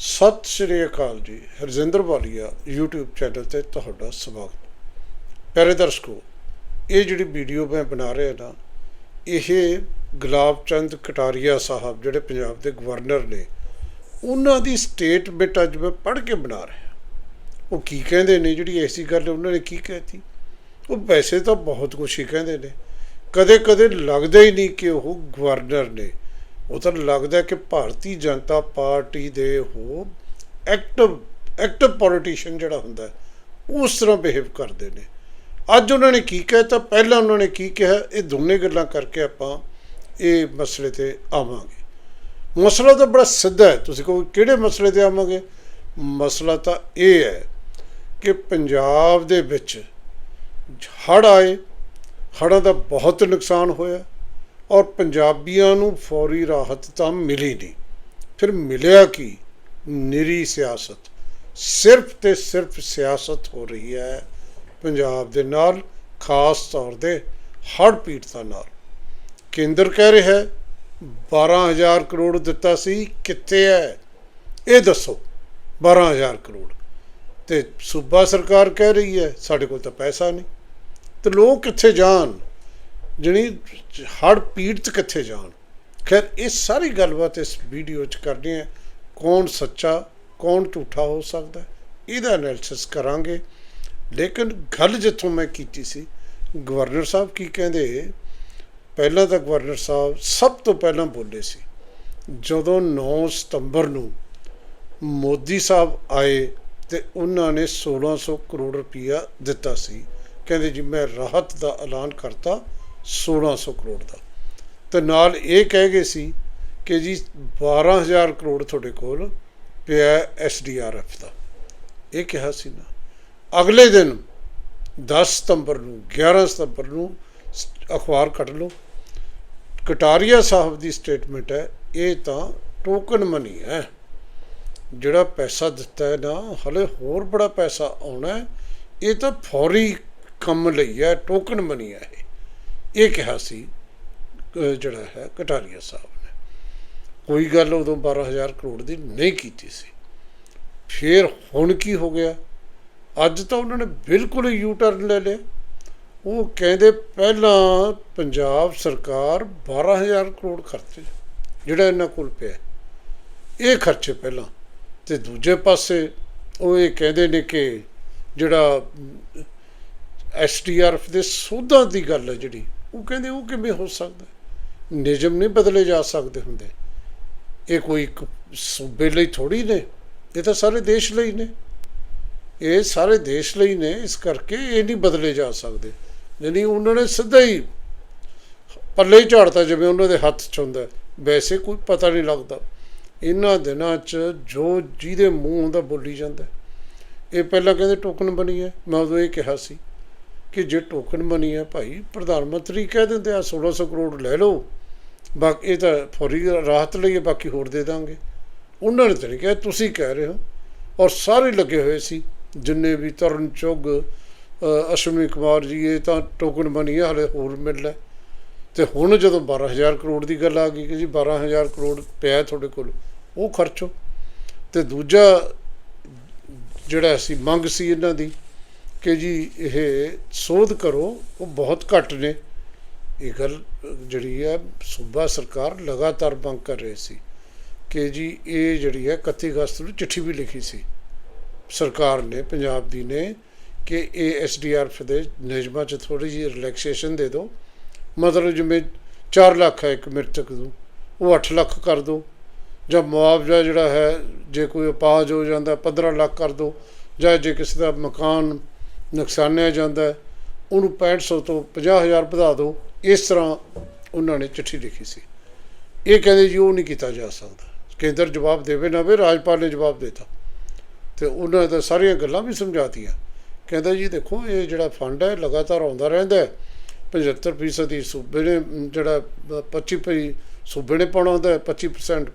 ਸਤਿ ਸ਼੍ਰੀ ਅਕਾਲ ਜੀ, ਹਰਜਿੰਦਰ ਵਾਲੀਆ YouTube channel ਤੇ ਤੁਹਾਡਾ ਸਵਾਗਤ। ਪਿਆਰੇ ਦਰਸ਼ਕੋ, ਇਹ ਜਿਹੜੀ ਵੀਡੀਓ ਮੈਂ ਬਣਾ ਰਿਹਾ ਨਾ, ਇਹ ਗੁਲਾਬ ਚੰਦ ਕਟਾਰੀਆ ਸਾਹਿਬ ਜਿਹੜੇ ਪੰਜਾਬ ਦੇ ਗਵਰਨਰ ਨੇ, ਉਹਨਾਂ ਦੀ ਸਟੇਟਮੈਂਟ ਅੱਜ ਮੈਂ ਪੜ੍ਹ ਕੇ ਬਣਾ ਰਿਹਾ। ਉਹ ਕੀ ਕਹਿੰਦੇ ਨੇ, ਜਿਹੜੀ ਐਸੀ ਗੱਲ ਉਹਨਾਂ ਨੇ ਕੀ ਕਹਿਤੀ? ਉਹ ਵੈਸੇ ਤਾਂ ਬਹੁਤ ਕੁਛ ਹੀ ਕਹਿੰਦੇ ਨੇ। ਕਦੇ ਕਦੇ ਲੱਗਦਾ ਹੀ ਨਹੀਂ ਕਿ ਉਹ ਗਵਰਨਰ ਨੇ ਉਹ ਤਾਂ ਲੱਗਦਾ ਕਿ ਭਾਰਤੀ ਜਨਤਾ ਪਾਰਟੀ ਦੇ ਉਹ ਐਕਟਿਵ ਐਕਟਿਵ ਪੋਲੀਟੀਸ਼ੀਅਨ ਜਿਹੜਾ ਹੁੰਦਾ ਉਸ ਤਰ੍ਹਾਂ ਬਿਹੇਵ ਕਰਦੇ ਨੇ। ਅੱਜ ਉਹਨਾਂ ਨੇ ਕੀ ਕਿਹਾ ਤਾਂ ਪਹਿਲਾਂ ਉਹਨਾਂ ਨੇ ਕੀ ਕਿਹਾ, ਇਹ ਦੋਨੇ ਗੱਲਾਂ ਕਰਕੇ ਆਪਾਂ ਇਹ ਮਸਲੇ ਤੇ ਆਵਾਂਗੇ। ਮਸਲਾ ਤਾਂ ਬੜਾ ਸਿੱਧਾ ਹੈ, ਤੁਸੀਂ ਕਹੋ ਕਿਹੜੇ ਮਸਲੇ ਤੇ ਆਵਾਂਗੇ? ਮਸਲਾ ਤਾਂ ਇਹ ਹੈ ਕਿ ਪੰਜਾਬ ਦੇ ਵਿੱਚ ਹੜ੍ਹ ਆਏ, ਹੜ੍ਹਾਂ ਦਾ ਬਹੁਤ ਨੁਕਸਾਨ ਹੋਇਆ। ਔਰ ਪੰਜਾਬੀਆਂ ਨੂੰ ਫੌਰੀ ਰਾਹਤ ਤਾਂ ਮਿਲੀ ਨਹੀਂ। ਫਿਰ ਮਿਲਿਆ ਕੀ? ਨਿਰੀ ਸਿਆਸਤ। ਸਿਰਫ ਤੇ ਸਿਰਫ ਸਿਆਸਤ ਹੋ ਰਹੀ ਹੈ ਪੰਜਾਬ ਦੇ ਨਾਲ, ਖਾਸ ਤੌਰ ਤੇ ਹੜ੍ਹ ਪੀੜਤਾਂ ਨਾਲ। ਕੇਂਦਰ ਕਹਿ ਰਿਹਾ ਹੈ 12000 ਕਰੋੜ ਦਿੱਤਾ ਸੀ, ਕਿੱਥੇ ਹੈ? ਇਹ ਦੱਸੋ 12000 ਕਰੋੜ। ਤੇ ਸੂਬਾ ਸਰਕਾਰ ਕਹਿ ਰਹੀ ਹੈ, ਸਾਡੇ ਕੋਲ ਤਾਂ ਪੈਸਾ ਨਹੀਂ। ਤੇ ਲੋਕ ਕਿੱਥੇ ਜਾਣ? ਜਿਹੜੀ ਹੜ ਪੀੜਤ ਕਿੱਥੇ ਜਾਣ? ਖੈਰ, ਇਹ ਸਾਰੀ ਗੱਲਬਾਤ ਇਸ ਵੀਡੀਓ 'ਚ ਕਰਨੀ ਹੈ। ਕੌਣ ਸੱਚਾ, ਕੌਣ ਝੂਠਾ ਹੋ ਸਕਦਾ? ਇਹਦਾ ਐਨਾਲਿਸਿਸ ਕਰਾਂਗੇ। ਲੇਕਿਨ ਗੱਲ ਜਿੱਥੋਂ ਮੈਂ ਕੀਤੀ ਸੀ, ਗਵਰਨਰ ਸਾਹਿਬ ਕੀ ਕਹਿੰਦੇ? ਪਹਿਲਾਂ ਤਾਂ ਗਵਰਨਰ ਸਾਹਿਬ ਸਭ ਤੋਂ ਪਹਿਲਾਂ ਬੋਲੇ ਸੀ, ਜਦੋਂ 9 ਸਤੰਬਰ ਨੂੰ ਮੋਦੀ ਸਾਹਿਬ ਆਏ ਤੇ ਉਹਨਾਂ ਨੇ 1600 ਕਰੋੜ ਰੁਪਇਆ ਦਿੱਤਾ ਸੀ। ਕਹਿੰਦੇ ਜੀ, ਮੈਂ ਰਾਹਤ ਦਾ ਐਲਾਨ ਕਰਤਾ 1600 ਕਰੋੜ ਦਾ। ਤੇ ਨਾਲ ਇਹ ਕਹਿ ਗਏ ਸੀ ਕਿ ਜੀ 12000 ਕਰੋੜ ਤੁਹਾਡੇ ਕੋਲ ਪਿਆ ਐਸਡੀਆਰਐਫ ਦਾ। ਇਹ ਕਿਹਾ ਸੀ ਨਾ। ਅਗਲੇ ਦਿਨ 10 ਸਤੰਬਰ ਨੂੰ 11 ਸਤੰਬਰ ਨੂੰ ਅਖਬਾਰ ਕੱਢ ਲਓ। ਕਟਾਰੀਆ ਸਾਹਿਬ ਦੀ ਸਟੇਟਮੈਂਟ ਹੈ, ਇਹ ਤਾਂ ਟੋਕਨ ਮਨੀ ਹੈ। ਜਿਹੜਾ ਪੈਸਾ ਦਿੱਤਾ ਹੈ ਨਾ, ਹਲੇ ਹੋਰ ਬੜਾ ਪੈਸਾ ਆਉਣਾ ਇਹ ਤਾਂ ਫੌਰੀ ਕੰਮ ਲਈ ਹੈ, ਟੋਕਨ ਮਨੀ ਹੈ ਇਹ। ਇਹ ਕਿਹਾ ਸੀ ਜਿਹੜਾ ਹੈ ਕਟਾਰੀਆ ਸਾਹਿਬ ਨੇ। ਕੋਈ ਗੱਲ ਉਦੋਂ 12000 ਕਰੋੜ ਦੀ ਨਹੀਂ ਕੀਤੀ ਸੀ। ਫਿਰ ਹੁਣ ਕੀ ਹੋ ਗਿਆ? ਅੱਜ ਤਾਂ ਉਹਨਾਂ ਨੇ ਬਿਲਕੁਲ ਯੂ ਟਰਨ ਲੈ ਲਿਆ। ਉਹ ਕਹਿੰਦੇ ਪਹਿਲਾਂ ਪੰਜਾਬ ਸਰਕਾਰ 12000 ਕਰੋੜ ਖਰਚੇ, ਜਿਹੜਾ ਇਹਨਾਂ ਕੋਲ ਪਿਆ। ਇਹ ਖਰਚੇ ਪਹਿਲਾਂ ਤੇ ਦੂਜੇ ਪਾਸੇ ਉਹ ਇਹ ਕਹਿੰਦੇ ਨੇ ਕਿ ਜਿਹੜਾ ਐਸਟੀਆਰਐਫ ਦੇ ਸੋਧਾਂ ਦੀ ਗੱਲ ਹੈ ਜਿਹੜੀ ਉਹ ਕਹਿੰਦੇ, ਉਹ ਕਿਵੇਂ ਹੋ ਸਕਦਾ? ਨਿਯਮ ਨਹੀਂ ਬਦਲੇ ਜਾ ਸਕਦੇ ਹੁੰਦੇ। ਇਹ ਕੋਈ ਇੱਕ ਸੂਬੇ ਲਈ ਥੋੜੀ ਨੇ। ਇਹ ਤਾਂ ਸਾਰੇ ਦੇਸ਼ ਲਈ ਨੇ। ਇਹ ਸਾਰੇ ਦੇਸ਼ ਲਈ ਨੇ, ਇਸ ਕਰਕੇ ਇਹ ਨਹੀਂ ਬਦਲੇ ਜਾ ਸਕਦੇ। ਯਾਨੀ ਉਹਨਾਂ ਨੇ ਸਿੱਧਾ ਹੀ ਪੱਲੇ ਹੀ ਝਾੜਤਾ, ਜਿਵੇਂ ਉਹਨਾਂ ਦੇ ਹੱਥ 'ਚ ਹੁੰਦਾ। ਵੈਸੇ ਕੋਈ ਪਤਾ ਨਹੀਂ ਲੱਗਦਾ। ਇਹਨਾਂ ਦਿਨਾਂ 'ਚ ਜੋ ਜਿਹਦੇ ਮੂੰਹ ਹੁੰਦਾ ਬੋਲੀ ਜਾਂਦਾ। ਇਹ ਪਹਿਲਾਂ ਕਹਿੰਦੇ ਟੋਕਨ ਬਣੀ ਹੈ। ਮੈਂ ਉਦੋਂ ਇਹ ਕਿਹਾ ਸੀ। ਕਿ ਜੇ ਟੋਕਨ ਮਨੀ ਹੈ ਭਾਈ, ਪ੍ਰਧਾਨ ਮੰਤਰੀ ਕਹਿ ਦਿੰਦੇ ਆ 1600 ਕਰੋੜ ਲੈ ਲਓ। ਬਾਕੀ ਇਹ ਤਾਂ ਫੌਰੀ ਰਾਹਤ ਲਈ ਬਾਕੀ ਹੋਰ ਦੇ ਦਾਂਗੇ। ਉਹਨਾਂ ਨੇ ਤਾਂ ਨਹੀਂ ਕਿਹਾ, ਤੁਸੀਂ ਕਹਿ ਰਹੇ ਹੋ। ਔਰ ਸਾਰੇ ਲੱਗੇ ਹੋਏ ਸੀ, ਜਿੰਨੇ ਵੀ ਤਰਨ ਚੁੱਗ ਅਸ਼ਵਨੀ ਕੁਮਾਰ ਜੀ, ਇਹ ਤਾਂ ਟੋਕਨ ਬਣੀ ਹੈ, ਹਲੇ ਹੋਰ ਮਿਲ ਹੈ ਤੇ ਹੁਣ ਜਦੋਂ 12000 ਕਰੋੜ ਦੀ ਗੱਲ ਆ ਗਈ ਕਿ ਜੀ 12000 ਕਰੋੜ ਪਿਆ ਤੁਹਾਡੇ ਕੋਲ, ਉਹ ਖਰਚੋ। ਤੇ ਦੂਜਾ ਜਿਹੜਾ ਸੀ ਮੰਗ ਸੀ ਇਹਨਾਂ ਦੀ ਕਿ ਜੀ ਇਹ ਸੋਧ ਕਰੋ, ਉਹ ਬਹੁਤ ਘੱਟ ਨੇ। ਇਹ ਗੱਲ ਜਿਹੜੀ ਹੈ, ਸੂਬਾ ਸਰਕਾਰ ਲਗਾਤਾਰ ਮੰਗ ਕਰ ਰਹੀ ਸੀ ਕਿ ਜੀ ਇਹ ਜਿਹੜੀ ਹੈ 31 ਅਗਸਤ ਨੂੰ ਚਿੱਠੀ ਵੀ ਲਿਖੀ ਸੀ। ਸਰਕਾਰ ਨੇ, ਪੰਜਾਬ ਦੀ ਨੇ, ਕਿ ਇਹ ਐਸਡੀਆਰਐਫ ਦੇ ਨਿਯਮਾਂ 'ਚ ਥੋੜੀ ਜਿਹੀ ਰਿਲੈਕਸੇਸ਼ਨ ਦੇ ਦਿਓ ਮਤਲਬ ਜਿਵੇਂ 4 ਲੱਖ ਹੈ ਇੱਕ ਮ੍ਰਿਤਕ ਨੂੰ, ਉਹ 8 ਲੱਖ ਕਰ ਦਿਓ ਜਾਂ ਮੁਆਵਜ਼ਾ ਜਿਹੜਾ ਹੈ, ਜੇ ਕੋਈ ਅਪਾਹਜ ਹੋ ਜਾਂਦਾ 15 ਲੱਖ ਕਰ ਦਿਓ ਜਾਂ ਜੇ ਕਿਸੇ ਦਾ ਮਕਾਨ ਨੁਕਸਾਨਿਆ ਜਾਂਦਾ ਹੈ, ਉਹਨੂੰ 6500 ਤੋਂ 50000 ਵਧਾ ਦਿਓ ਇਸ ਤਰ੍ਹਾਂ ਉਹਨਾਂ ਨੇ ਚਿੱਠੀ ਲਿਖੀ ਸੀ। ਇਹ ਕਹਿੰਦੇ ਜੀ ਉਹ ਨਹੀਂ ਕੀਤਾ ਜਾ ਸਕਦਾ। ਕੇਂਦਰ ਜਵਾਬ ਦੇਵੇ ਨਾ ਵੇ ਰਾਜਪਾਲ ਨੇ ਜਵਾਬ ਦਿੱਤਾ। ਤੇ ਉਹਨਾਂ ਦਾ ਸਾਰੀਆਂ ਗੱਲਾਂ ਵੀ ਸਮਝਾਤੀਆਂ। ਕਹਿੰਦਾ ਜੀ ਦੇਖੋ ਇਹ ਜਿਹੜਾ ਫੰਡ ਹੈ ਲਗਾਤਾਰ ਆਉਂਦਾ ਰਹਿੰਦਾ ਹੈ। 75% ਹੀ ਸੂਬੇ ਨੇ ਜਿਹੜਾ 25 ਭਈ ਸੂਬੇ ਨੇ ਪਾਉਣਾ ਹੁੰਦਾ ਹੈ 25%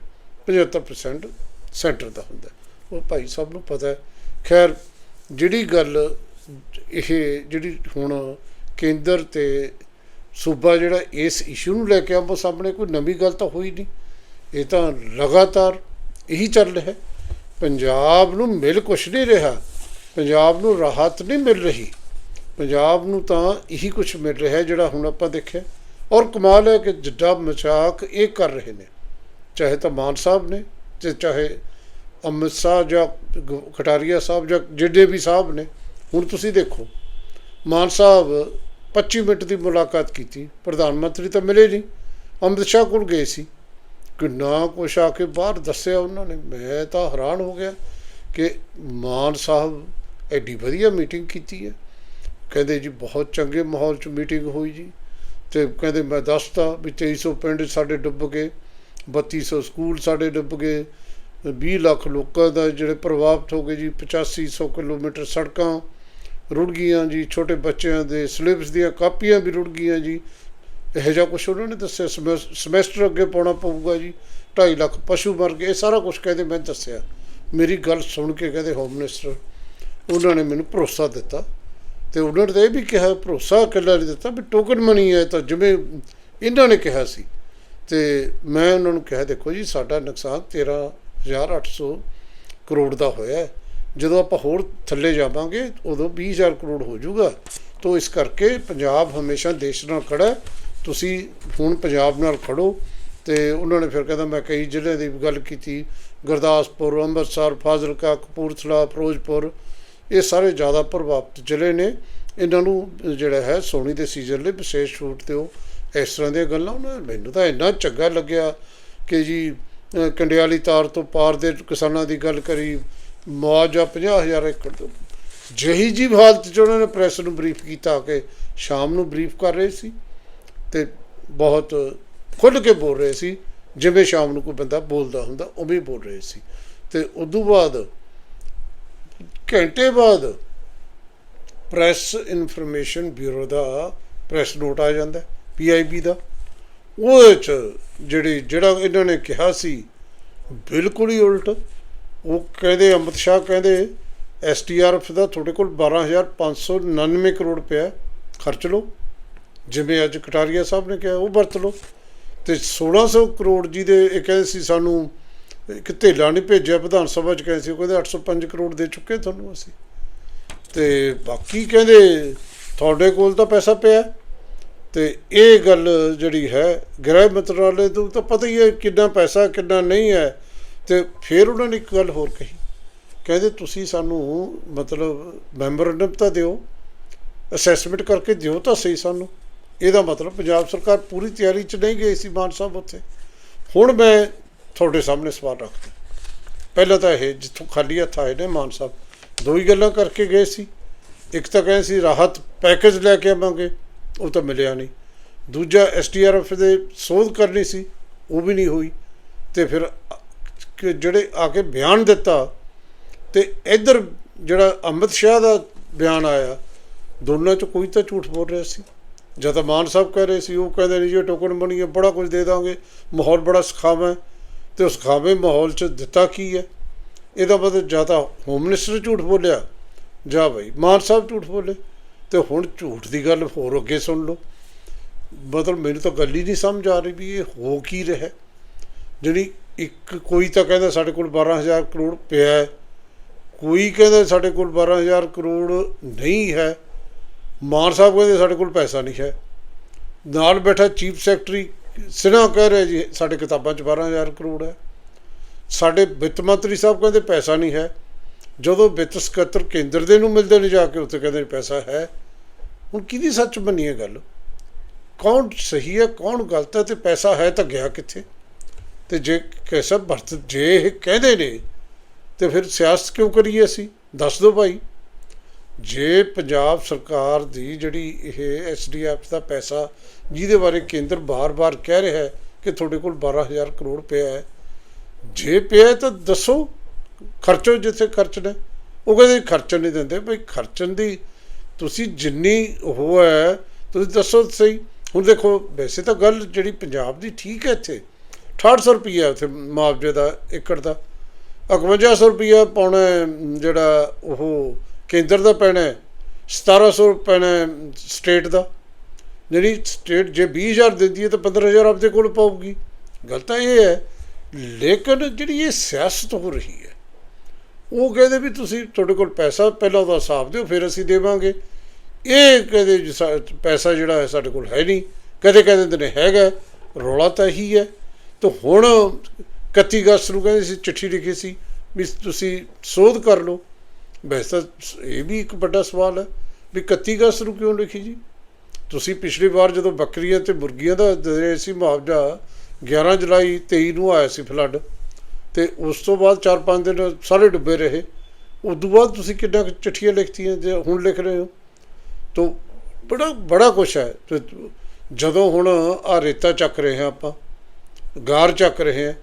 75% ਸੈਂਟਰ ਦਾ ਹੁੰਦਾ ਉਹ ਭਾਈ ਸਾਹਿਬ ਨੂੰ ਪਤਾ ਹੈ। ਖੈਰ ਜਿਹੜੀ ਗੱਲ ਇਹ ਜਿਹੜੀ ਹੁਣ ਕੇਂਦਰ ਤੇ ਸੂਬਾ ਜਿਹੜਾ ਇਸ ਇਸ਼ੂ ਨੂੰ ਲੈ ਕੇ ਆਪ ਸਾਹਮਣੇ ਕੋਈ ਨਵੀਂ ਗੱਲ ਤਾਂ ਹੋਈ ਨਹੀਂ। ਇਹ ਤਾਂ ਲਗਾਤਾਰ ਇਹੀ ਚੱਲ ਰਿਹਾ ਹੈ। ਪੰਜਾਬ ਨੂੰ ਮਿਲ ਕੁਛ ਨਹੀਂ ਰਿਹਾ। ਪੰਜਾਬ ਨੂੰ ਰਾਹਤ ਨਹੀਂ ਮਿਲ ਰਹੀ। ਪੰਜਾਬ ਨੂੰ ਤਾਂ ਇਹੀ ਕੁਛ ਮਿਲ ਰਿਹਾ ਜਿਹੜਾ ਹੁਣ ਆਪਾਂ ਦੇਖਿਆ। ਔਰ ਕਮਾਲ ਹੈ ਕਿ ਜਿੱਡਾ ਮਜ਼ਾਕ ਇਹ ਕਰ ਰਹੇ ਨੇ। ਚਾਹੇ ਤਾਂ ਮਾਨ ਸਾਹਿਬ ਨੇ ਤੇ ਚਾਹੇ ਅਮਿਤ ਸ਼ਾਹ ਜਾਂ ਗ- ਸਾਹਿਬ ਜਾਂ ਜਿਹੜੇ ਵੀ ਸਾਹਿਬ ਨੇ ਹੁਣ ਤੁਸੀਂ ਦੇਖੋ, ਮਾਨ ਸਾਹਿਬ 25 ਮਿੰਟ ਦੀ ਮੁਲਾਕਾਤ ਕੀਤੀ, ਪ੍ਰਧਾਨ ਮੰਤਰੀ ਤਾਂ ਮਿਲੇ ਨਹੀਂ ਅਮਿਤ ਸ਼ਾਹ ਕੋਲ ਗਏ ਸੀ। ਕਿੰਨਾ ਕੁਛ ਆ ਕੇ ਬਾਹਰ ਦੱਸਿਆ ਉਹਨਾਂ ਨੇ, ਮੈਂ ਤਾਂ ਹੈਰਾਨ ਹੋ ਗਿਆ ਕਿ ਮਾਨ ਸਾਹਿਬ ਐਡੀ ਵਧੀਆ ਮੀਟਿੰਗ ਕੀਤੀ ਹੈ। ਕਹਿੰਦੇ ਜੀ, ਬਹੁਤ ਚੰਗੇ ਮਾਹੌਲ 'ਚ ਮੀਟਿੰਗ ਹੋਈ ਜੀ। ਤੇ ਕਹਿੰਦੇ ਮੈਂ ਦੱਸਤਾ ਵੀ 2300 ਪਿੰਡ ਸਾਡੇ ਡੁੱਬ ਗਏ 3200 ਸਕੂਲ ਸਾਡੇ ਡੁੱਬ ਗਏ 20 ਲੱਖ ਲੋਕਾਂ ਦਾ ਜਿਹੜੇ ਪ੍ਰਭਾਵਿਤ ਹੋ ਗਏ ਜੀ 8500 ਕਿਲੋਮੀਟਰ ਸੜਕਾਂ ਰੁੜ ਗਈਆਂ ਜੀ, ਛੋਟੇ ਬੱਚਿਆਂ ਦੇ ਸਿਲੇਬਸ ਦੀਆਂ ਕਾਪੀਆਂ ਵੀ ਰੁੜ ਗਈਆਂ ਜੀ। ਇਹੋ ਜਿਹਾ ਕੁਛ ਉਹਨਾਂ ਨੇ ਦੱਸਿਆ ਸਮੈਸ- ਸਮੈਸਟਰ ਅੱਗੇ ਪਾਉਣਾ ਪਊਗਾ ਜੀ 2.5 ਲੱਖ ਪਸ਼ੂ ਮਰ ਗਏ, ਇਹ ਸਾਰਾ ਕੁਝ ਕਹਿੰਦੇ ਮੈਂ ਦੱਸਿਆ। ਮੇਰੀ ਗੱਲ ਸੁਣ ਕੇ ਕਹਿੰਦੇ ਹੋਮ ਮਿਨਿਸਟਰ ਉਹਨਾਂ ਨੇ ਮੈਨੂੰ ਭਰੋਸਾ ਦਿੱਤਾ ਤੇ ਉਹਨਾਂ ਨੇ ਤਾਂ ਇਹ ਵੀ ਕਿਹਾ, ਭਰੋਸਾ ਇਕੱਲਾ ਨਹੀਂ ਦਿੱਤਾ ਵੀ ਟੋਕਨ ਮਨੀ ਹੈ ਤਾਂ ਜਿਵੇਂ ਇਹਨਾਂ ਨੇ ਕਿਹਾ ਸੀ। ਤੇ ਮੈਂ ਉਹਨਾਂ ਨੂੰ ਕਿਹਾ, ਦੇਖੋ ਜੀ, ਸਾਡਾ ਨੁਕਸਾਨ 13800 ਕਰੋੜ ਦਾ ਹੋਇਆ ਹੈ। ਜਦੋਂ ਆਪਾਂ ਹੋਰ ਥੱਲੇ ਜਾਵਾਂਗੇ, ਉਦੋਂ 20000 ਕਰੋੜ ਹੋ ਜਾਊਗਾ। ਤੋਂ ਇਸ ਕਰਕੇ ਪੰਜਾਬ ਹਮੇਸ਼ਾ ਦੇਸ਼ ਨਾਲ ਖੜਾ ਤੁਸੀਂ ਹੁਣ ਪੰਜਾਬ ਨਾਲ ਖੜੋ ਤੇ ਉਹਨਾਂ ਨੇ ਫਿਰ ਕਹਿੰਦਾ, ਮੈਂ ਕਈ ਜ਼ਿਲ੍ਹਿਆਂ ਦੀ ਗੱਲ ਕੀਤੀ। ਗੁਰਦਾਸਪੁਰ, ਅੰਮ੍ਰਿਤਸਰ, ਫਾਜ਼ਿਲਕਾ, ਕਪੂਰਥਲਾ, ਫਿਰੋਜ਼ਪੁਰ, ਇਹ ਸਾਰੇ ਜ਼ਿਆਦਾ ਪ੍ਰਭਾਵਿਤ ਜ਼ਿਲ੍ਹੇ ਨੇ। ਇਹਨਾਂ ਨੂੰ ਜਿਹੜਾ ਹੈ ਸੋਨੀ ਦੇ ਸੀਜ਼ਨ ਲਈ ਵਿਸ਼ੇਸ਼ ਛੂਟ ਦਿਓ। ਇਸ ਤਰ੍ਹਾਂ ਦੀਆਂ ਗੱਲਾਂ ਉਹਨਾਂ ਮੈਨੂੰ ਤਾਂ ਇੰਨਾ ਚੰਗਾ ਲੱਗਿਆ ਕਿ ਜੀ ਕੰਡਿਆਲੀ ਤਾਰ ਤੋਂ ਪਾਰ ਦੇ ਕਿਸਾਨਾਂ ਦੀ ਗੱਲ ਕਰੀ ਮੁਆਵਜ਼ਾ 50000 ਏਕੜ ਤੋਂ। ਜਿਹੀ ਜੀ ਹਾਲਤ 'ਚ ਉਹਨਾਂ ਨੇ ਪ੍ਰੈਸ ਨੂੰ ਬਰੀਫ ਕੀਤਾ ਕਿ ਸ਼ਾਮ ਨੂੰ ਬਰੀਫ ਕਰ ਰਹੇ ਸੀ ਤੇ ਬਹੁਤ ਖੁੱਲ੍ਹ ਕੇ ਬੋਲ ਰਹੇ ਸੀ, ਜਿਵੇਂ ਸ਼ਾਮ ਨੂੰ ਕੋਈ ਬੰਦਾ ਬੋਲਦਾ ਹੁੰਦਾ, ਉਵੇਂ ਬੋਲ ਰਹੇ ਸੀ। ਤੇ ਉਦੋਂ ਬਾਅਦ, ਘੰਟੇ ਬਾਅਦ ਪ੍ਰੈਸ ਇਨਫੋਰਮੇਸ਼ਨ ਬਿਊਰੋ ਦਾ ਪ੍ਰੈਸ ਨੋਟ ਆ ਜਾਂਦਾ ਪੀਆਈਬੀ ਦਾ। ਉਹ ਚ ਜਿਹੜੀ, ਜਿਹੜਾ ਇਹਨਾਂ ਨੇ ਕਿਹਾ ਸੀ, ਬਿਲਕੁਲ ਹੀ ਉਲਟ। ਉਹ ਕਹਿੰਦੇ ਅਮਿਤ ਸ਼ਾਹ ਕਹਿੰਦੇ ਐਸਟੀਆਰਐਫ ਦਾ ਤੁਹਾਡੇ ਕੋਲ 12599 ਕਰੋੜ ਪਿਆ ਖਰਚ ਲਓ। ਜਿਵੇਂ ਅੱਜ ਕਟਾਰੀਆ ਸਾਹਿਬ ਨੇ ਕਿਹਾ, ਉਹ ਵਰਤ ਲਓ। ਤੇ 1600 ਕਰੋੜ ਜੀ ਦੇ ਇਹ ਕਹਿੰਦੇ ਸੀ, ਸਾਨੂੰ ਇੱਕ ਧੇਲਾ ਨਹੀਂ ਭੇਜਿਆ, ਵਿਧਾਨ ਸਭਾ ਚ ਕਹਿੰਦੇ ਸੀ, ਉਹ ਕਹਿੰਦੇ 805 ਕਰੋੜ ਦੇ ਚੁੱਕੇ ਤੁਹਾਨੂੰ ਅਸੀਂ। ਤੇ ਬਾਕੀ ਕਹਿੰਦੇ, ਤੁਹਾਡੇ ਕੋਲ ਤਾਂ ਪੈਸਾ ਪਿਆ ਤੇ ਇਹ ਗੱਲ ਜਿਹੜੀ ਹੈ, ਗ੍ਰਹਿ ਮੰਤਰਾਲੇ ਤੋਂ ਤਾਂ ਪਤਾ ਹੀ ਹੈ ਕਿੰਨਾ ਪੈਸਾ, ਕਿੰਨਾ ਨਹੀਂ ਹੈ। ਤੇ ਫਿਰ ਉਹਨਾਂ ਨੇ ਇੱਕ ਗੱਲ ਹੋਰ ਕਹੀ। ਕਹਿੰਦੇ ਤੁਸੀਂ ਸਾਨੂੰ ਮਤਲਬ ਮੈਂਬਰਡਮ ਤਾਂ ਦਿਓ, ਅਸੈਸਮੈਂਟ ਕਰਕੇ ਦਿਓ ਤਾਂ ਸਹੀ ਸਾਨੂੰ। ਇਹਦਾ ਮਤਲਬ ਪੰਜਾਬ ਸਰਕਾਰ ਪੂਰੀ ਤਿਆਰੀ 'ਚ ਨਹੀਂ ਗਈ ਸੀ ਮਾਨ ਸਾਹਿਬ ਉੱਥੇ। ਹੁਣ ਮੈਂ ਤੁਹਾਡੇ ਸਾਹਮਣੇ ਸਵਾਲ ਰੱਖਦਾ। ਪਹਿਲਾਂ ਤਾਂ ਇਹ ਜਿੱਥੋਂ ਖਾਲੀ ਹੱਥ ਆਏ ਨੇ ਮਾਨ ਸਾਹਿਬ, ਦੋ ਹੀ ਗੱਲਾਂ ਕਰਕੇ ਗਏ ਸੀ। ਇੱਕ ਤਾਂ ਕਹਿੰਦੇ ਸੀ ਰਾਹਤ ਪੈਕੇਜ ਲੈ ਕੇ ਆਵਾਂਗੇ, ਉਹ ਤਾਂ ਮਿਲਿਆ ਨਹੀਂ। ਦੂਜਾ ਐਸਟੀਆਰਐਫ ਦੇ ਸੋਧ ਕਰਨੀ ਸੀ, ਉਹ ਵੀ ਨਹੀਂ ਹੋਈ। ਤੇ ਫਿਰ ਕਿ ਜਿਹੜੇ ਆ ਕੇ ਬਿਆਨ ਦਿੱਤਾ ਤੇ ਇੱਧਰ ਜਿਹੜਾ ਅਮਿਤ ਸ਼ਾਹ ਦਾ ਬਿਆਨ ਆਇਆ, ਦੋਨਾਂ ਚ ਕੋਈ ਤਾਂ ਝੂਠ ਬੋਲ ਰਿਹਾ ਸੀ। ਜਦ ਤਾਂ ਮਾਨ ਸਾਹਿਬ ਕਹਿ ਰਹੇ ਸੀ, ਉਹ ਕਹਿੰਦੇ ਨਹੀਂ ਜੀ ਟੋਕਨ ਬਣੀ ਹੈ, ਬੜਾ ਕੁਝ ਦੇ ਦਾਂਗੇ, ਮਾਹੌਲ ਬੜਾ ਸੁਖਾਵਾਂ ਹੈ। ਤੇ ਉਸ ਖਾਵੇਂ ਮਾਹੌਲ ਚ ਦਿੱਤਾ ਕੀ ਹੈ? ਇਹਦਾ ਮਤਲਬ ਜਾਂ ਤਾਂ ਹੋਮ ਮਿਨਿਸਟਰ ਝੂਠ ਬੋਲਿਆ, ਜਾਂ ਬਈ ਮਾਨ ਸਾਹਿਬ ਝੂਠ ਬੋਲੇ। ਤੇ ਹੁਣ ਝੂਠ ਦੀ ਗੱਲ ਹੋਰ ਅੱਗੇ ਸੁਣ ਲਓ। ਮਤਲਬ ਮੈਨੂੰ ਤਾਂ ਗੱਲ ਹੀ ਨਹੀਂ ਸਮਝ ਆ ਰਹੀ ਵੀ ਇਹ ਹੋ ਕੀ ਰਿਹਾ ਜਿਹੜੀ ਇੱਕ ਕੋਈ ਤਾਂ ਕਹਿੰਦਾ ਸਾਡੇ ਕੋਲ 12000 ਕਰੋੜ ਪਿਆ ਹੈ। ਕੋਈ ਕਹਿੰਦਾ ਸਾਡੇ ਕੋਲ 12000 ਕਰੋੜ ਨਹੀਂ ਹੈ। ਮਾਨ ਸਾਹਿਬ ਕਹਿੰਦੇ ਸਾਡੇ ਕੋਲ ਪੈਸਾ ਨਹੀਂ ਹੈ। ਨਾਲ ਬੈਠਾ ਚੀਫ ਸੈਕਟਰੀ ਸਿਨਾ ਕਹਿ ਰਿਹਾ ਜੀ, ਸਾਡੇ ਕਿਤਾਬਾਂ 'ਚ 12000 ਕਰੋੜ ਹੈ। ਸਾਡੇ ਵਿੱਤ ਮੰਤਰੀ ਸਾਹਿਬ ਕਹਿੰਦੇ ਪੈਸਾ ਨਹੀਂ ਹੈ। ਜਦੋਂ ਵਿੱਤ ਸਕੱਤਰ ਕੇਂਦਰ ਦੇ ਨੂੰ ਮਿਲਦੇ ਨੇ ਜਾ ਕੇ, ਉੱਥੇ ਕਹਿੰਦੇ ਪੈਸਾ ਹੈ। ਹੁਣ ਕਿਹਦੀ ਸੱਚ ਬਣੀ ਹੈ ਗੱਲ? ਕੌਣ ਸਹੀ ਹੈ, ਕੌਣ ਗਲਤ ਹੈ ਤੇ ਪੈਸਾ ਹੈ ਤਾਂ ਗਿਆ ਕਿੱਥੇ? ਤੇ ਜੇ ਕੈਸਾ ਵਰਤ ਜੇ ਇਹ ਕਹਿੰਦੇ ਨੇ, ਤੇ ਫਿਰ ਸਿਆਸਤ ਕਿਉਂ ਕਰੀਏ ਅਸੀਂ? ਦੱਸ ਦਿਓ ਭਾਈ। ਜੇ ਪੰਜਾਬ ਸਰਕਾਰ ਦੀ ਜਿਹੜੀ ਇਹ ਐਸਡੀਐਫ ਦਾ ਪੈਸਾ ਜਿਹਦੇ ਬਾਰੇ ਕੇਂਦਰ ਬਾਰ-ਬਾਰ ਕਹਿ ਰਿਹਾ ਹੈ ਕਿ ਤੁਹਾਡੇ ਕੋਲ 12000 ਕਰੋੜ ਪਿਆ ਹੈ, ਜੇ ਪਿਆ ਤਾਂ ਦੱਸੋ, ਖਰਚੋ ਜਿੱਥੇ ਖਰਚਣਾ ਉਹ ਕਹਿੰਦੇ ਖਰਚਣ ਨਹੀਂ ਦਿੰਦੇ। ਭਾਈ ਖਰਚਣ ਦੀ ਤੁਸੀਂ ਜਿੰਨੀ ਉਹ ਹੈ, ਤੁਸੀਂ ਦੱਸੋ ਸਹੀ। ਹੁਣ ਦੇਖੋ, ਵੈਸੇ ਤਾਂ ਗੱਲ ਜਿਹੜੀ ਪੰਜਾਬ ਦੀ ਠੀਕ ਹੈ ਇੱਥੇ 6800 ਰੁਪਈਆ ਉੱਥੇ ਮੁਆਵਜ਼ੇ ਦਾ ਏਕੜ ਦਾ। 5100 ਰੁਪਈਆ ਪਾਉਣਾ ਜਿਹੜਾ ਉਹ ਕੇਂਦਰ ਦਾ ਪੈਣਾ ਹੈ, 1700 ਪੈਣਾ ਸਟੇਟ ਦਾ। ਜਿਹੜੀ ਸਟੇਟ ਜੇ 20000 ਦਿੰਦੀ ਹੈ ਤਾਂ 15000 ਆਪਦੇ ਕੋਲ ਪਾਊਗੀ। ਗੱਲ ਤਾਂ ਇਹ ਹੈ ਲੇਕਿਨ ਜਿਹੜੀ ਇਹ ਸਿਆਸਤ ਹੋ ਰਹੀ ਹੈ ਉਹ ਕਹਿੰਦੇ ਵੀ ਤੁਸੀਂ ਤੁਹਾਡੇ ਕੋਲ ਪੈਸਾ ਪਹਿਲਾਂ ਉਹਦਾ ਹਿਸਾਬ ਦਿਓ ਫਿਰ ਅਸੀਂ ਦੇਵਾਂਗੇ। ਇਹ ਕਹਿੰਦੇ ਜੀ ਸਾ- ਪੈਸਾ ਜਿਹੜਾ ਹੈ ਸਾਡੇ ਕੋਲ ਹੈ ਨਹੀਂ। ਕਦੇ ਕਹਿੰਦੇ ਨੇ ਹੈਗਾ ਰੌਲਾ ਤਾਂ ਇਹੀ ਹੈ। ਤਾਂ ਹੁਣ 31 ਅਗਸਤ ਨੂੰ ਕਹਿੰਦੇ ਸੀ, ਚਿੱਠੀ ਲਿਖੀ ਸੀ ਵੀ ਤੁਸੀਂ ਸੋਧ ਕਰ ਲਓ। ਵੈਸੇ ਤਾਂ ਇਹ ਵੀ ਇੱਕ ਵੱਡਾ ਸਵਾਲ ਹੈ ਵੀ 31 ਅਗਸਤ ਨੂੰ ਕਿਉਂ ਲਿਖੀ ਜੀ? ਤੁਸੀਂ ਪਿਛਲੀ ਵਾਰ ਜਦੋਂ ਬੱਕਰੀਆਂ ਤੇ ਮੁਰਗੀਆਂ ਦਾ ਦੇ ਰਹੇ ਸੀ ਮੁਆਵਜ਼ਾ 11 ਜੁਲਾਈ 23 ਨੂੰ ਆਇਆ ਸੀ ਫਲੱਡ ਤੇ ਉਸ ਤੋਂ ਬਾਅਦ 4-5 ਦਿਨ ਸਾਰੇ ਡੁੱਬੇ ਰਹੇ। ਉਸ ਤੋਂ ਬਾਅਦ ਤੁਸੀਂ ਕਿੰਨਾ ਕੁ ਚਿੱਠੀਆਂ ਲਿਖਤੀਆਂ ਜੇ ਹੁਣ ਲਿਖ ਰਹੇ ਹੋ? ਤੋ ਬੜਾ ਬੜਾ ਕੁਛ ਹੈ। ਜਦੋਂ ਹੁਣ ਆ ਰੇਤਾ ਚੱਕ ਰਹੇ ਹਾਂ ਆਪਾਂ ਗਾਰ ਚੱਕ ਰਹੇ ਹਾਂ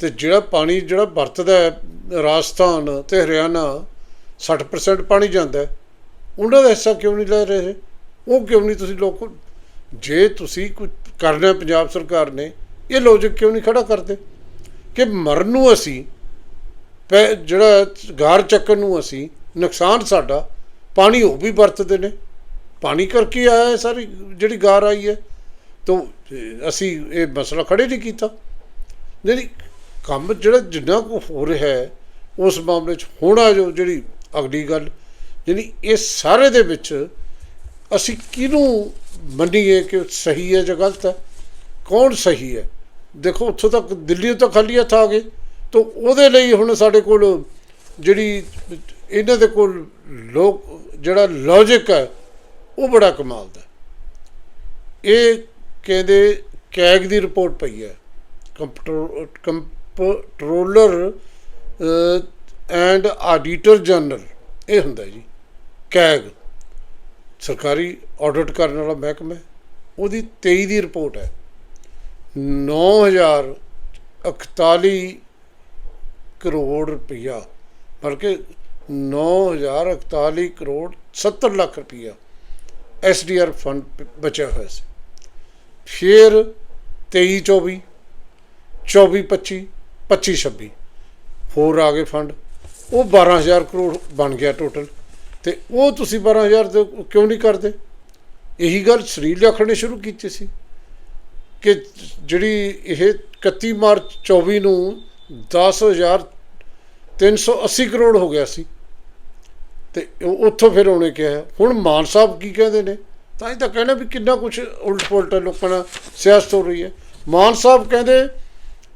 ਤੇ ਜਿਹੜਾ ਪਾਣੀ ਜਿਹੜਾ ਵਰਤਦਾ ਰਾਜਸਥਾਨ ਤੇ ਹਰਿਆਣਾ 60% ਪਾਣੀ ਜਾਂਦਾ ਉਹਨਾਂ ਦਾ ਹਿੱਸਾ ਕਿਉਂ ਨਹੀਂ ਲੈ ਰਹੇ ਉਹ ਕਿਉਂ ਨਹੀਂ ਤੁਸੀਂ ਲੋਕ ਜੇ ਤੁਸੀਂ ਕੁਝ ਕਰਨਾ ਪੰਜਾਬ ਸਰਕਾਰ ਨੇ, ਇਹ ਲੌਜਿਕ ਕਿਉਂ ਨਹੀਂ ਖੜਾ ਕਰਦੇ? ਕਿ ਮਰਨ ਨੂੰ ਅਸੀਂ ਪੈ- ਜਿਹੜਾ ਗਾਰ ਚੱਕਣ ਨੂੰ ਅਸੀਂ ਨੁਕਸਾਨ ਸਾਡਾ, ਪਾਣੀ ਉਹ ਵੀ ਵਰਤਦੇ ਨੇ। ਪਾਣੀ ਕਰਕੇ ਆਇਆ ਸਾਰੀ ਜਿਹੜੀ ਗਾਰ ਆਈ ਹੈ। ਤਾਂ, ਅਸੀਂ ਇਹ ਮਸਲਾ ਖੜੇ ਨਹੀਂ ਕੀਤਾ। ਨਹੀਂ ਕੰਮ ਜਿਹੜਾ ਜਿੰਨਾ ਕੁ ਹੋ ਰਿਹਾ ਹੈ, ਉਸ ਮਾਮਲੇ 'ਚ ਹੋਣਾ ਜੋ ਜਿਹੜੀ ਅਗਲੀ ਗੱਲ। ਜਿਹੜੀ ਇਹ ਸਾਰੇ ਦੇ ਵਿੱਚ ਅਸੀਂ ਕਿਹਨੂੰ ਮੰਨੀਏ ਕਿ ਸਹੀ ਹੈ ਜਾਂ ਗਲਤ ਹੈ? ਕੌਣ ਸਹੀ ਹੈ? ਦੇਖੋ, ਉੱਥੋਂ ਤੱਕ ਦਿੱਲੀ ਤੋਂ ਖਾਲੀ ਹੱਥ ਆ ਗਏ। ਤਾਂ, ਉਹਦੇ ਲਈ ਹੁਣ ਸਾਡੇ ਕੋਲ ਜਿਹੜੀ ਇਹਨਾਂ ਦੇ ਕੋਲ ਲੋਕ, ਜਿਹੜਾ ਲੌਜੀਕ ਹੈ, ਉਹ ਬੜਾ ਕਮਾਲ ਦਾ ਇਹ ਕਹਿੰਦੇ ਕੈਗ ਦੀ ਰਿਪੋਰਟ ਪਈ ਹੈ। ਕੰਪਟਰੋ, ਕੰਪਟਰੋਲਰ ਐਂਡ ਆਡੀਟਰ ਜਨਰਲ ਇਹ ਹੁੰਦਾ ਜੀ, ਕੈਗ। ਸਰਕਾਰੀ ਆਡਿਟ ਕਰਨ ਵਾਲਾ ਮਹਿਕਮਾ ਉਹਦੀ 23 ਦੀ ਰਿਪੋਰਟ ਹੈ। 9041 ਕਰੋੜ ਰੁਪਈਆ, ਬਲਕਿ 9041 ਕਰੋੜ 70 ਲੱਖ ਰੁਪਈਆ ਐਸਡੀਆਰ ਫੰਡ ਬਚਿਆ ਹੋਇਆ ਸੀ। ਫਿਰ 23 24 24 25 25 26 ਹੋਰ ਆ ਗਏ ਫੰਡ ਉਹ 12000 ਕਰੋੜ ਬਣ ਗਿਆ ਟੋਟਲ ਤੇ ਉਹ ਤੁਸੀਂ 12000 ਦੇ ਕਿਉਂ ਨਹੀਂ ਕਰਦੇ? ਇਹੀ ਗੱਲ ਸਰੀਰ ਨੇ ਸ਼ੁਰੂ ਕੀਤੀ ਸੀ ਕਿ ਜਿਹੜੀ ਇਹ 31 ਮਾਰਚ 24 ਨੂੰ 10000 380 ਕਰੋੜ ਹੋ ਗਿਆ ਸੀ। ਤੇ ਉੱਥੋਂ ਫਿਰ ਉਹਨੇ ਕਿਹਾ। ਹੁਣ ਮਾਨ ਸਾਹਿਬ ਕੀ ਕਹਿੰਦੇ ਨੇ? ਤਾਂ ਇਹ ਤਾਂ ਕਹਿਣਾ ਵੀ ਕਿੰਨਾ ਕੁਝ ਉਲਟ ਪੁਲਟ ਹੈ ਲੋਕਾਂ ਨਾਲ ਸਿਆਸਤ ਹੋ ਰਹੀ ਹੈ। ਮਾਨ ਸਾਹਿਬ ਕਹਿੰਦੇ,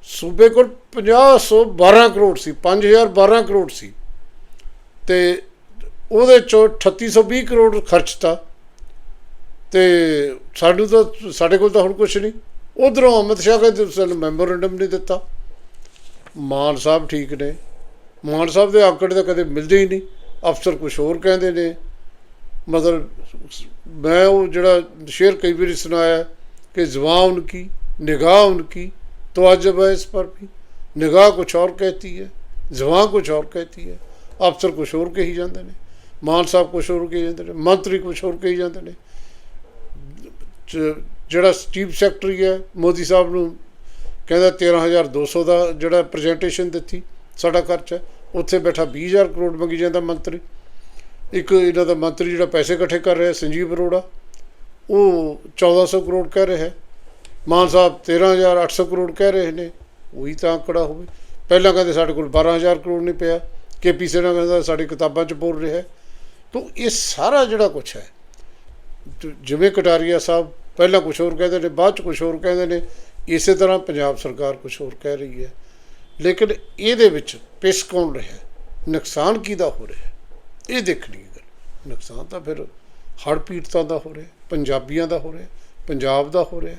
ਸੂਬੇ ਕੋਲ 5012 ਕਰੋੜ ਸੀ 5012 ਕਰੋੜ ਸੀ। ਤੇ ਉਹਦੇ ਚੋਂ 3820 ਕਰੋੜ ਖਰਚਤਾ ਤੇ। ਸਾਨੂੰ ਤਾਂ, ਸਾਡੇ ਕੋਲ ਤਾਂ ਹੁਣ ਕੁਝ ਨਹੀਂ। ਉਧਰੋਂ ਅਮਿਤ ਸ਼ਾਹ ਕਹਿੰਦੇ, ਸਾਨੂੰ ਮੈਮੋਰੈਂਡਮ ਨਹੀਂ ਦਿੱਤਾ। ਮਾਨ ਸਾਹਿਬ ਠੀਕ ਨੇ। ਮਾਨ ਸਾਹਿਬ ਦੇ ਆਂਕੜੇ ਤਾਂ ਕਦੇ ਮਿਲਦੇ ਹੀ ਨਹੀਂ। ਅਫਸਰ ਕੁਝ ਹੋਰ ਕਹਿੰਦੇ ਨੇ। ਮਤਲਬ मैं वो जड़ा शेर कई बार सुनाया कि जुबान उनकी निगाह उनकी तोजब है इस पर भी ਨਿਗਾਹ कुछ ਹੋਰ कहती ਹੈ, ਜ਼ਬਾਨ ਕੁਝ ਹੋਰ ਕਹਤੀ ਹੈ। ਅਫਸਰ ਕੁਝ ਹੋਰ ਕਹੀ ਜਾਂਦੇ ਨੇ, ਮਾਨ ਸਾਹਿਬ ਕੁਝ ਹੋਰ ਕਹੀ ਜਾਂਦੇ ਨੇ, ਮੰਤਰੀ ਕੁਝ ਹੋਰ ਕਹੀ ਜਾਂਦੇ ਨੇ। ਜਿਹੜਾ ਚੀਫ ਸੈਕਟਰੀ ਹੈ, ਮੋਦੀ ਸਾਹਿਬ ਨੂੰ ਕਹਿੰਦਾ 13200 ਦਾ ਜਿਹੜਾ ਪ੍ਰੈਜੈਂਟੇਸ਼ਨ ਦਿੱਤੀ, ਸਾਡਾ ਖਰਚ ਹੈ, ਉੱਥੇ ਬੈਠਾ 20000 ਕਰੋੜ ਮੰਗੀ ਜਾਂਦਾ ਮੰਤਰੀ। ਇੱਕ ਇਹਨਾਂ ਦਾ ਮੰਤਰੀ ਜਿਹੜਾ ਪੈਸੇ ਇਕੱਠੇ ਕਰ ਰਿਹਾ, ਸੰਜੀਵ ਅਰੋੜਾ, ਉਹ 1400 ਕਰੋੜ ਕਹਿ ਰਿਹਾ ਹੈ। ਮਾਨ ਸਾਹਿਬ 13800 ਕਰੋੜ ਕਹਿ ਰਹੇ ਨੇ, ਉਹੀ ਤਾਂ ਆંકੜਾ ਹੋਵੇ। ਪਹਿਲਾਂ ਕਹਿੰਦੇ ਸਾਡੇ ਕੋਲ 12000 ਕਰੋੜ ਨਹੀਂ ਪਿਆ। ਕੇਪੀ ਸਿਨਾ ਕਹਿੰਦਾ ਸਾਡੀ ਕਿਤਾਬਾਂ 'ਚ ਬੋਲ ਰਿਹਾ ਹੈ। ਇਹ ਸਾਰਾ ਜਿਹੜਾ ਕੁਝ ਹੈ ਜਿਵੇਂ ਕਟਾਰੀਆ ਸਾਹਿਬ ਪਹਿਲਾਂ ਕੁਝ ਹੋਰ ਕਹਿੰਦੇ ਨੇ, ਬਾਅਦ 'ਚ ਕੁਝ ਹੋਰ ਕਹਿੰਦੇ ਨੇ, ਇਸੇ ਤਰ੍ਹਾਂ ਪੰਜਾਬ ਸਰਕਾਰ ਕੁਝ ਹੋਰ ਕਹਿ ਰਹੀ ਹੈ। ਲੇਕਿਨ ਇਹਦੇ ਵਿੱਚ ਪਿਸ ਕੌਣ ਰਿਹਾ ਨੁਕਸਾਨ ਕਿਹਦਾ ਹੋ ਰਿਹਾ ਇਹ ਦੇਖਣੀ ਹੈ ਗੱਲ। ਨੁਕਸਾਨ ਤਾਂ ਫਿਰ ਹੜ੍ਹ ਪੀੜਤਾਂ ਦਾ ਹੋ ਰਿਹਾ, ਪੰਜਾਬੀਆਂ ਦਾ ਹੋ ਰਿਹਾ, ਪੰਜਾਬ ਦਾ ਹੋ ਰਿਹਾ।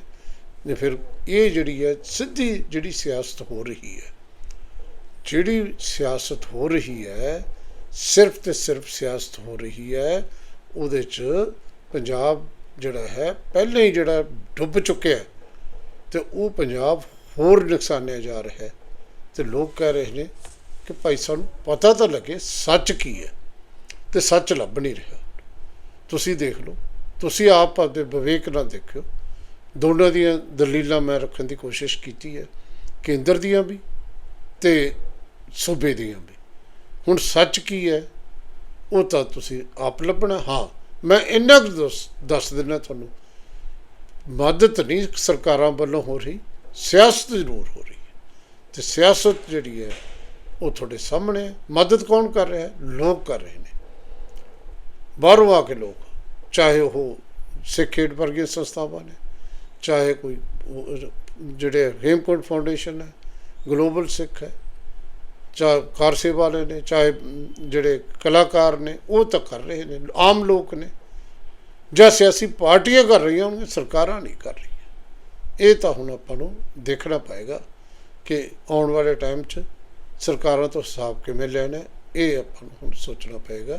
ਤੇ ਫਿਰ ਇਹ ਜਿਹੜੀ ਹੈ, ਸਿੱਧੀ ਜਿਹੜੀ ਸਿਆਸਤ ਹੋ ਰਹੀ ਹੈ, ਜਿਹੜੀ ਸਿਆਸਤ ਹੋ ਰਹੀ ਹੈ, ਸਿਰਫ ਤੇ ਸਿਰਫ ਸਿਆਸਤ ਹੋ ਰਹੀ ਹੈ, ਉਹਦੇ ਚ ਪੰਜਾਬ ਜਿਹੜਾ ਹੈ, ਪਹਿਲਾਂ ਹੀ ਜਿਹੜਾ ਡੁੱਬ ਚੁੱਕਿਆ ਹੈ, ਤੇ ਉਹ ਪੰਜਾਬ ਹੋਰ ਨੁਕਸਾਨਿਆ ਜਾ ਰਿਹਾ ਹੈ। ਤੇ ਲੋਕ ਕਹਿ ਰਹੇ ਨੇ ਕਿ ਭਾਈ ਸਾਨੂੰ ਪਤਾ ਤਾਂ ਲੱਗੇ ਸੱਚ ਕੀ ਹੈ। ਤੇ ਸੱਚ ਲੱਭ ਨਹੀਂ ਰਿਹਾ। ਤੁਸੀਂ ਦੇਖ ਲਓ, ਤੁਸੀਂ ਆਪ ਆਪਦੇ ਵਿਵੇਕ ਨਾਲ ਦੇਖਿਓ। ਦੋਨਾਂ ਦੀਆਂ ਦਲੀਲਾਂ ਮੈਂ ਰੱਖਣ ਦੀ ਕੋਸ਼ਿਸ਼ ਕੀਤੀ ਹੈ, ਕੇਂਦਰ ਦੀਆਂ ਵੀ ਤੇ ਸੂਬੇ ਦੀਆਂ ਵੀ। ਹੁਣ ਸੱਚ ਕੀ ਹੈ, ਉਹ ਤਾਂ ਤੁਸੀਂ ਆਪ ਲੱਭਣਾ। ਹਾਂ, ਮੈਂ ਇੰਨਾ ਕੁ ਦੱਸ ਦੱਸ ਦਿੰਦਾ ਤੁਹਾਨੂੰ, ਮਦਦ ਨਹੀਂ ਸਰਕਾਰਾਂ ਵੱਲੋਂ ਹੋ ਰਹੀ, ਸਿਆਸਤ ਜ਼ਰੂਰ ਹੋ ਰਹੀ ਹੈ। ਤੇ ਸਿਆਸਤ ਜਿਹੜੀ ਹੈ, ਉਹ ਤੁਹਾਡੇ ਸਾਹਮਣੇ ਹੈ। ਮਦਦ ਕੌਣ ਕਰ ਰਿਹਾ ਹੈ? ਲੋਕ ਕਰ ਰਹੇ ਨੇ। ਬਾਹਰੋਂ ਆ ਕੇ ਲੋਕ, ਚਾਹੇ ਉਹ ਸਿੱਖ ਏਡ ਵਰਗੀਆਂ ਸੰਸਥਾਵਾਂ ਨੇ, ਚਾਹੇ ਕੋਈ ਜਿਹੜੇ ਹੇਮਕੁੰਟ ਫਾਊਂਡੇਸ਼ਨ ਹੈ, ਗਲੋਬਲ ਸਿੱਖ ਹੈ, ਚਾਹੇ ਕਾਰ ਸੇਵਾ ਵਾਲੇ ਨੇ, ਚਾਹੇ ਜਿਹੜੇ ਕਲਾਕਾਰ ਨੇ, ਉਹ ਤਾਂ ਕਰ ਰਹੇ ਨੇ, ਆਮ ਲੋਕ ਨੇ। ਜਾਂ ਸਿਆਸੀ ਪਾਰਟੀਆਂ ਕਰ ਰਹੀਆਂ ਹੋਣਗੀਆਂ, ਸਰਕਾਰਾਂ ਨਹੀਂ ਕਰ ਰਹੀਆਂ। ਇਹ ਤਾਂ ਹੁਣ ਆਪਾਂ ਨੂੰ ਦੇਖਣਾ ਪਏਗਾ ਕਿ ਆਉਣ ਵਾਲੇ ਟਾਈਮ 'ਚ ਸਰਕਾਰਾਂ ਤੋਂ ਹਿਸਾਬ ਕਿਵੇਂ ਲੈਣਾ, ਇਹ ਆਪਾਂ ਨੂੰ ਹੁਣ ਸੋਚਣਾ ਪਏਗਾ।